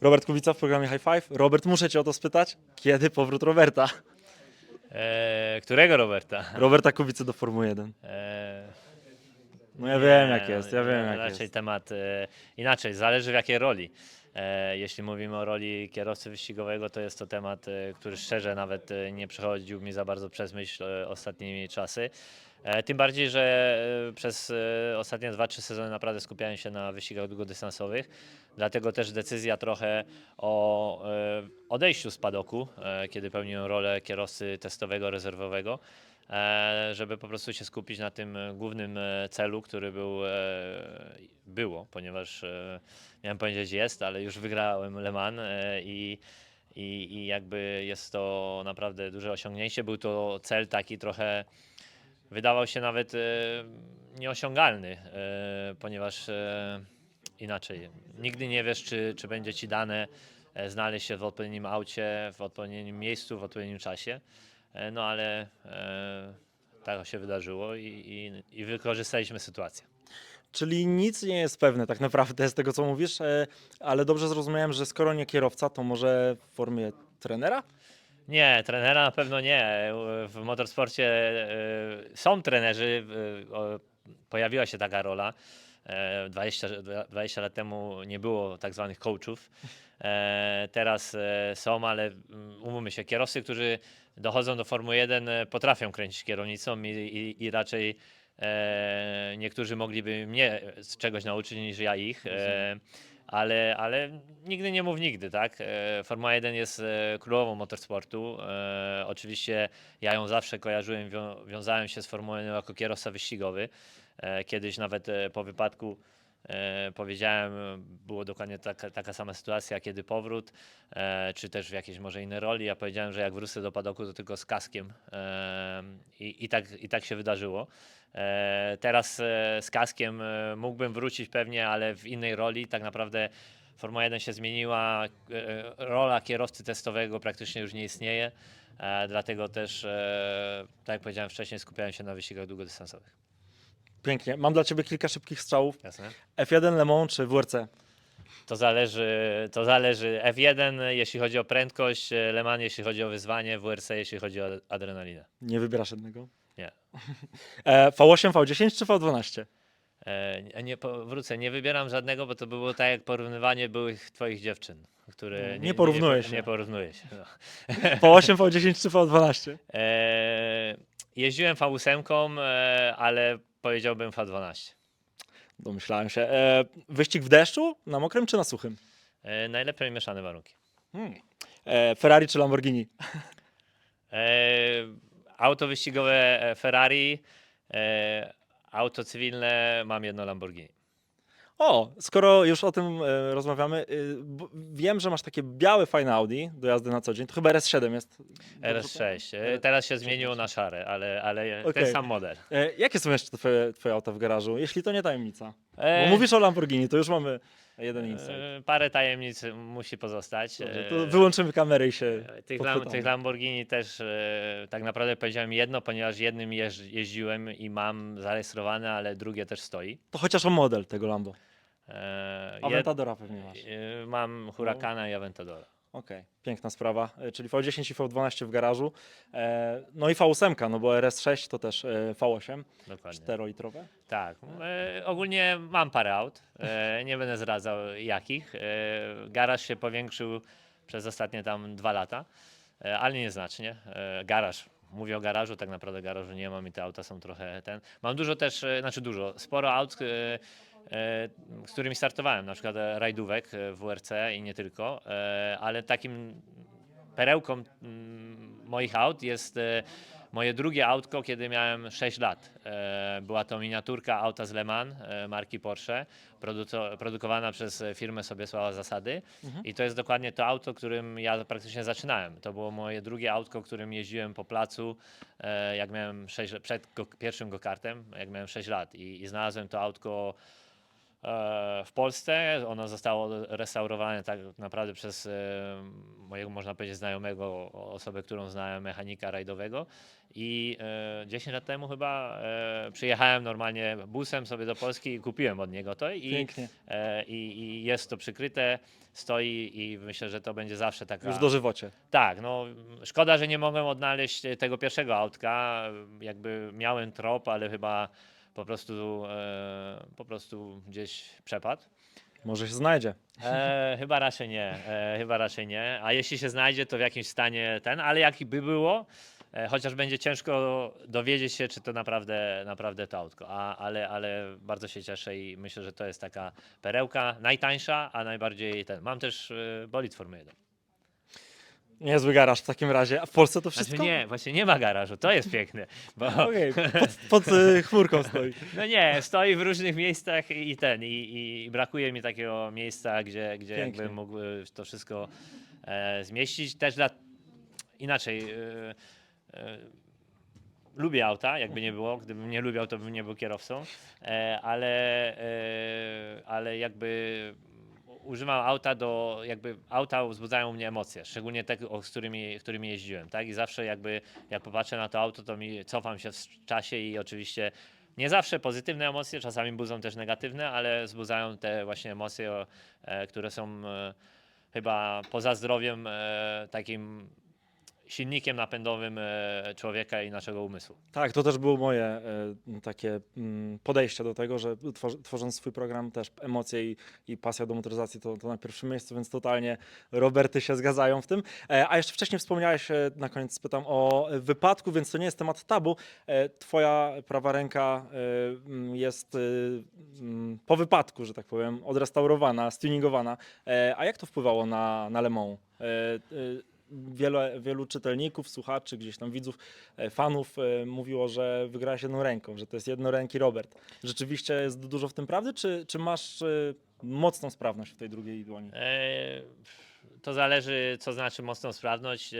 Robert Kubica w programie High Five. Robert, muszę Cię o to spytać. Kiedy powrót Roberta? E, którego Roberta? Roberta Kubicy do Formuły 1. E, No ja wiem jak jest, ja no, wiem jak Raczej jest. temat e, inaczej, zależy w jakiej roli. E, jeśli mówimy o roli kierowcy wyścigowego, to jest to temat, e, który szczerze nawet e, nie przechodził mi za bardzo przez myśl ostatnimi czasy. Tym bardziej, że przez ostatnie 2-3 sezony naprawdę skupiałem się na wyścigach długodystansowych. Dlatego też decyzja trochę o odejściu z padoku, kiedy pełniłem rolę kierowcy testowego, rezerwowego, żeby po prostu się skupić na tym e, głównym e, celu, który był, e, było, ponieważ e, miałem powiedzieć jest, ale już wygrałem Le Mans e, i, i, i jakby jest to naprawdę duże osiągnięcie. Był to cel taki trochę wydawał się nawet e, nieosiągalny, e, ponieważ e, inaczej, nigdy nie wiesz, czy, czy będzie ci dane e, znaleźć się w odpowiednim aucie, w odpowiednim miejscu, w odpowiednim czasie. E, no ale e, tak się wydarzyło i, i, i wykorzystaliśmy sytuację. Czyli nic nie jest pewne tak naprawdę z tego, co mówisz, e, ale dobrze zrozumiałem, że skoro nie kierowca, to może w formie trenera? Nie, trenera na pewno nie. W motorsporcie są trenerzy, pojawiła się taka rola. E, 20, 20 lat temu nie było tak zwanych coachów. E, Teraz e, są, ale mm, umówmy się, kierowcy, którzy dochodzą do Formuły 1 e, potrafią kręcić kierownicą i, i, i raczej niektórzy mogliby mnie z czegoś nauczyć niż ja ich. Ale, ale nigdy nie mów nigdy, tak? E, Formuła 1 jest e, królową motorsportu. E, Oczywiście ja ją zawsze kojarzyłem, wią- wiązałem się z Formułą 1 jako kierowca wyścigowy. Kiedyś nawet po wypadku e, powiedziałem, było dokładnie taka, taka sama sytuacja, kiedy powrót, e, czy też w jakiejś może innej roli. Ja powiedziałem, że jak wrócę do padoku, to tylko z kaskiem. E, I, i, tak, I tak się wydarzyło. Teraz z kaskiem mógłbym wrócić pewnie, ale w innej roli. Tak naprawdę Formuła 1 się zmieniła, rola kierowcy testowego praktycznie już nie istnieje. Dlatego też, tak jak powiedziałem wcześniej, skupiałem się na wyścigach długodystansowych. Pięknie. Mam dla Ciebie kilka szybkich strzałów. Jasne? F1 Le Mans czy WRC? To zależy, to zależy F1 jeśli chodzi o prędkość, Le Mans jeśli chodzi o wyzwanie, WRC jeśli chodzi o adrenalinę. Nie wybierasz jednego. Nie. E, V8, V10 czy V12? E, nie- powrócę, nie wybieram żadnego, bo to było tak jak porównywanie byłych twoich dziewczyn, które Nie porównuje nie, się. Nie porównuje się. No. V8, V10 czy V12? E, jeździłem V8, e, ale powiedziałbym V12. Domyślałem się. E, wyścig w deszczu, na mokrym czy na suchym? E, najlepiej mieszane warunki. Hmm. E, Ferrari czy Lamborghini? E, auto wyścigowe e, Ferrari, e, auto cywilne mam jedno Lamborghini. O, skoro już o tym e, rozmawiamy, y, bo wiem, że masz takie białe, fajne Audi do jazdy na co dzień. To chyba RS7 jest. RS6. E, teraz się zmieniło na szare, ale, ale Okej. ten sam model. E, jakie są jeszcze twoje, twoje auta w garażu, jeśli to nie tajemnica? Bo E, mówisz o Lamborghini, to już mamy jeden insight. e, parę tajemnic musi pozostać. Dobrze, E, to wyłączymy kamerę i się Tych, lam, tych Lamborghini też e, tak naprawdę powiedziałem jedno, ponieważ jednym jeż, jeździłem i mam zarejestrowane, ale drugie też stoi. To chociaż o model tego Lambo. E, Aventadora pewnie masz. e, mam Huracana i Aventadora. Okej, piękna sprawa. E, Czyli V10 i V12 w garażu. E, no i V8, no bo RS6 to też e, V8, Dokładnie. 4-litrowe. Tak. E, ogólnie mam parę aut. E, nie będę zdradzał jakich. E, garaż się powiększył przez ostatnie tam dwa lata, e, ale nieznacznie. E, garaż. Mówię o garażu, tak naprawdę garażu nie mam i te auta są trochę ten. Mam dużo też, e, znaczy dużo, sporo aut, e, z którymi startowałem, na przykład e, rajdówek e, w WRC i nie tylko, e, ale takim perełką moich aut jest e, moje drugie autko, kiedy miałem 6 lat. E, Była to miniaturka auta z Le Mans e, marki Porsche, produkowana przez e, firmę Sobiesława Zasady. I to jest dokładnie to auto, którym ja praktycznie zaczynałem. To było moje drugie autko, którym jeździłem po placu, e, jak miałem 6, przed go, pierwszym go-kartem, jak miałem 6 lat. I, I znalazłem to autko e, w Polsce. Ono zostało restaurowane tak naprawdę przez e, mojego, można powiedzieć, znajomego, osobę, którą znałem, mechanika rajdowego. I e, 10 lat temu chyba e, przyjechałem normalnie busem sobie do Polski i kupiłem od niego to. I, e, i, i jest to przykryte, stoi i myślę, że to będzie zawsze taka... Już dożywocie. Tak, no szkoda, że nie mogłem odnaleźć e, tego pierwszego autka. Jakby miałem trop, ale chyba po prostu, e, po prostu gdzieś przepadł. Może się znajdzie. E, chyba raczej nie, e, chyba raczej nie. A jeśli się znajdzie, to w jakimś stanie ten, ale jaki by było, e, chociaż będzie ciężko dowiedzieć się, czy to naprawdę, naprawdę to autko. A, ale, ale bardzo się cieszę i myślę, że to jest taka perełka, najtańsza, a najbardziej ten. Mam też e, bolid Formuły 1. Niezły garaż w takim razie. A w Polsce to wszystko? Znaczy nie, właśnie nie ma garażu, to jest piękne. Bo, Okej, pod, pod y, chmurką stoi. no nie, stoi w różnych miejscach i ten, i, i brakuje mi takiego miejsca, gdzie, gdzie Pięknie. jakbym mógł to wszystko e, zmieścić. Też dla, inaczej, e, e, lubię auta, jakby nie było, gdybym nie lubiał, to bym nie był kierowcą, e, ale, e, ale jakby używam auta do, jakby auta wzbudzają mnie emocje, szczególnie te, z którymi, którymi jeździłem, tak? I zawsze jakby jak popatrzę na to auto, to mi cofam się w czasie i oczywiście nie zawsze pozytywne emocje, czasami budzą też negatywne, ale wzbudzają te właśnie emocje, e, które są e, chyba poza zdrowiem e, takim silnikiem napędowym e, człowieka i naszego umysłu. Tak, to też było moje e, takie mm, podejście do tego, że tworząc swój program też emocje i, i pasja do motoryzacji to, to na pierwszym miejscu, więc totalnie Roberty się zgadzają w tym. E, a jeszcze wcześniej wspomniałeś, na koniec spytam o wypadku, więc to nie jest temat tabu. Twoja prawa ręka mm, jest mm, po wypadku, że tak powiem, odrestaurowana, stuningowana. A jak to wpływało na, na Le Mans? Wielu, wielu czytelników, słuchaczy, gdzieś tam widzów, e, fanów e, mówiło, że wygrałeś jedną ręką, że to jest jednoręki Robert. Rzeczywiście jest dużo w tym prawdy, czy, czy masz e, mocną sprawność w tej drugiej dłoni? E, to zależy, co znaczy mocną sprawność. E,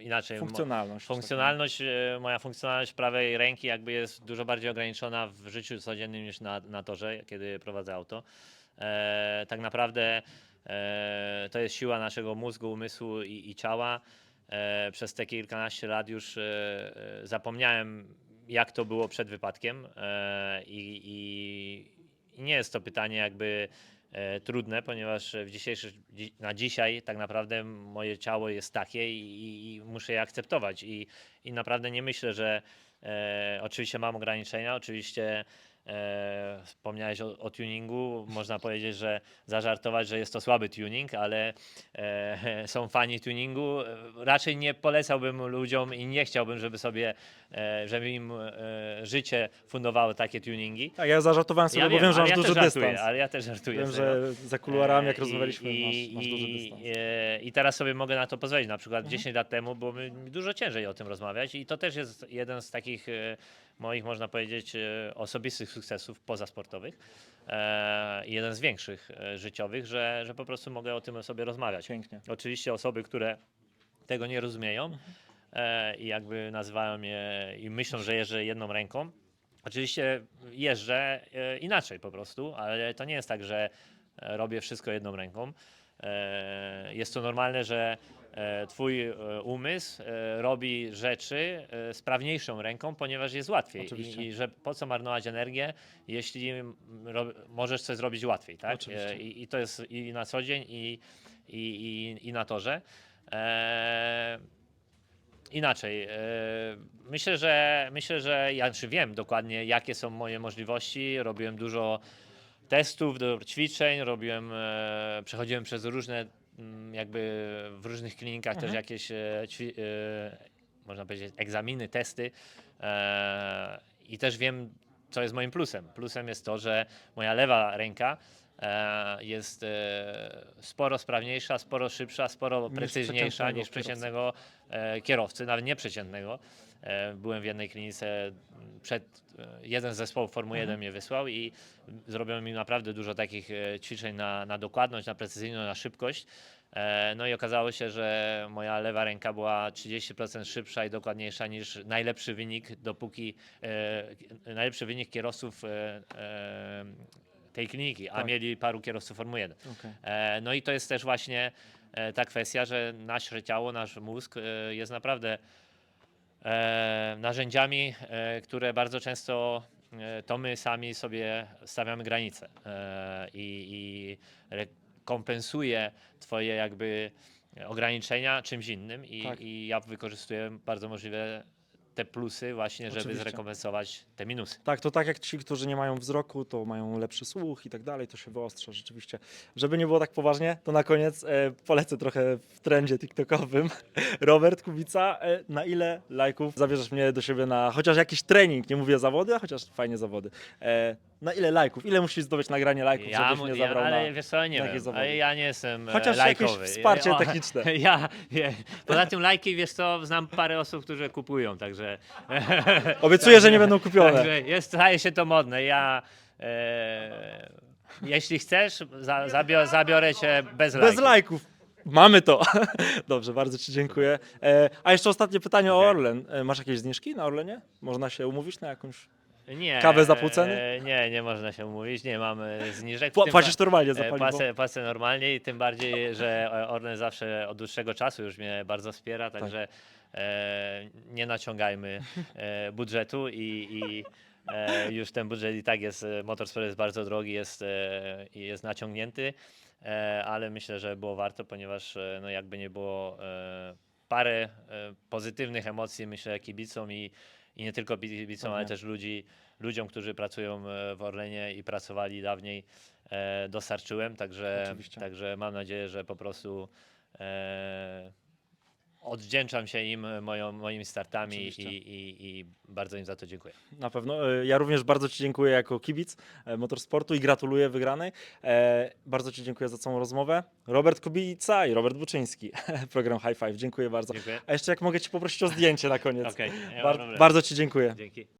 inaczej, Funkcjonalność. Funkcjonalność, e, moja funkcjonalność prawej ręki jakby jest dużo bardziej ograniczona w życiu codziennym niż na, na torze, kiedy prowadzę auto. E, tak naprawdę to jest siła naszego mózgu, umysłu i, i ciała. E, przez te kilkanaście lat już e, e, zapomniałem, jak to było przed wypadkiem e, i, i, i nie jest to pytanie jakby e, trudne, ponieważ w na dzisiaj tak naprawdę moje ciało jest takie i, i muszę je akceptować. I, I naprawdę nie myślę, że e, oczywiście mam ograniczenia, oczywiście e, wspomniałeś o, o tuningu, można powiedzieć, że zażartować, że jest to słaby tuning, ale e, są fani tuningu. Raczej nie polecałbym ludziom i nie chciałbym, żeby sobie, e, żeby im e, życie fundowało takie tuningi. Tak, ja zażartowałem sobie, bo wiem, że ale masz ja duży żartuję, dystans. ale ja też żartuję. Wiem, że za kuluarami, jak E, rozmawialiśmy, i, masz, masz duży i, dystans. e, I teraz sobie mogę na to pozwolić. Na przykład Mhm. 10 lat temu było mi dużo ciężej o tym rozmawiać i to też jest jeden z takich e, moich, można powiedzieć, e, osobistych sukcesów pozasportowych. E, jeden z większych e, życiowych, że, że po prostu mogę o tym sobie rozmawiać. Pięknie. Oczywiście osoby, które tego nie rozumieją e, i jakby nazywają mnie i myślą, że jeżdżę jedną ręką. Oczywiście jeżdżę e, inaczej po prostu, ale to nie jest tak, że robię wszystko jedną ręką. E, jest to normalne, że twój e, umysł e, robi rzeczy e, sprawniejszą ręką, ponieważ jest łatwiej. Oczywiście. I, I że po co marnować energię, jeśli możesz coś zrobić łatwiej, tak? Oczywiście. E, I, I to jest i na co dzień, i, i, i, i na torze. E, inaczej. E, myślę, że myślę, że ja czy wiem dokładnie, jakie są moje możliwości. Robiłem dużo testów, do ćwiczeń, robiłem, e, przechodziłem przez różne, jakby w różnych klinikach też Mhm. jakieś, e, e, można powiedzieć, egzaminy, testy. E, I też wiem, co jest moim plusem. Plusem jest to, że moja lewa ręka jest e, sporo sprawniejsza, sporo szybsza, sporo precyzyjniejsza niż kierowcy. przeciętnego e, kierowcy, nawet nieprzeciętnego. E, byłem w jednej klinice m, przed, e, jeden z zespołów Formuły 1 mnie wysłał i zrobiono mi naprawdę dużo takich e, ćwiczeń na, na dokładność, na precyzyjność, na szybkość. E, No i okazało się, że moja lewa ręka była 30% szybsza i dokładniejsza niż najlepszy wynik, dopóki e, najlepszy wynik kierowców e, e, tej kliniki, a Tak. mieli paru kierowców Formuły 1. Okej. E, No i to jest też właśnie e, ta kwestia, że nasze ciało, nasz mózg e, jest naprawdę e, narzędziami, e, które bardzo często e, to my sami sobie stawiamy granice e, i, i rekompensuje twoje jakby ograniczenia czymś innym i, Tak. i ja wykorzystuję bardzo możliwe te plusy właśnie, żeby Oczywiście. zrekompensować te minusy. Tak, to tak jak ci, którzy nie mają wzroku, to mają lepszy słuch i tak dalej, to się wyostrza rzeczywiście. Żeby nie było tak poważnie, to na koniec e, polecę trochę w trendzie TikTokowym. Robert Kubica, e, na ile lajków zabierzesz mnie do siebie na chociaż jakiś trening, nie mówię zawody, a chociaż fajnie zawody. E, na ile lajków? Ile musisz zdobyć nagranie lajków, żebyś mu- mnie zabrał ale na... wiesz co, nie jakieś wiem, zawody. ale ja nie jestem e, Chociaż jakieś lajkowy. wsparcie O, techniczne. Ja, wie, poza tym lajki, wiesz co, znam parę osób, które kupują, także... Obiecuję, że nie będą kupione. Także jest, staje się to modne. Ja, e, jeśli chcesz, za, zabio, zabiorę cię bez, Bez lajków. lajków. Mamy to. Dobrze, bardzo Ci dziękuję. E, a jeszcze ostatnie pytanie o. Orlen. E, masz jakieś zniżki na Orlenie? Można się umówić na jakąś... Nie, Kawę za pół ceny? e, Nie, nie można się umówić, nie mamy zniżek. Pła- Płacisz normalnie za E, paliwo? Płacę, płacę normalnie i tym bardziej, że Orlen zawsze od dłuższego czasu już mnie bardzo wspiera, Tak. także e, nie naciągajmy budżetu i, i e, już ten budżet i tak jest, Motorsport jest bardzo drogi, jest, e, i jest naciągnięty, e, ale myślę, że było warto, ponieważ e, no jakby nie było e, parę e, pozytywnych emocji, myślę, kibicom i, i nie tylko kibicom, ale też ludzi, ludziom, którzy pracują e, w Orlenie i pracowali dawniej, e, dostarczyłem, także, Oczywiście. także mam nadzieję, że po prostu e, odwdzięczam się im moją, moimi startami i, Oczywiście. i, i bardzo im za to dziękuję. Na pewno. E, Ja również bardzo Ci dziękuję jako kibic e, motorsportu i gratuluję wygranej. E, bardzo Ci dziękuję za całą rozmowę. Robert Kubica i Robert Buczyński. Program High Five. Dziękuję bardzo. Dziękuję. A jeszcze jak mogę Ci poprosić o zdjęcie na koniec. Okej, nie ma Bar- problemu. bardzo Ci dziękuję. Dzięki.